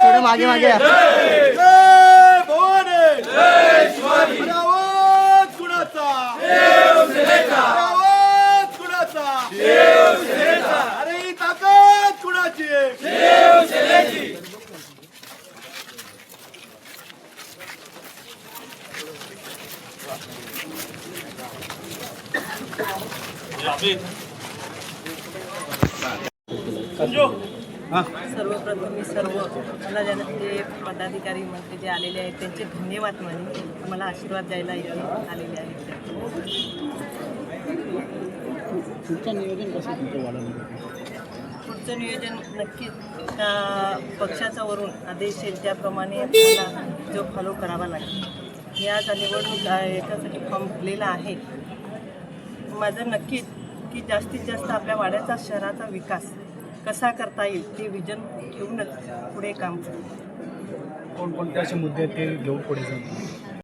थोडं मागे मागे सर्वप्रथम मी सर्व मला जे पदाधिकारी मंत्री जे आलेले आहेत त्यांचे धन्यवाद माने मला आशीर्वाद द्यायला इथे आलेले आहेत. पुढचं नियोजन कसं पुढचं नियोजन नक्कीच त्या पक्षाचा वरून आदेश येईल त्याप्रमाणे मला जो फॉलो करावा लागेल. मी आज निवडणूक याच्यासाठी फॉर्म भरलेला आहे. माझं नक्कीच की जास्तीत जास्त आपल्या वाड्याचा शहराचा विकास कसा करता येईल ते विजन ठेवूनच पुढे काम करू. कोणकोणते असे मुद्दे ते घेऊन पुढे जाऊ?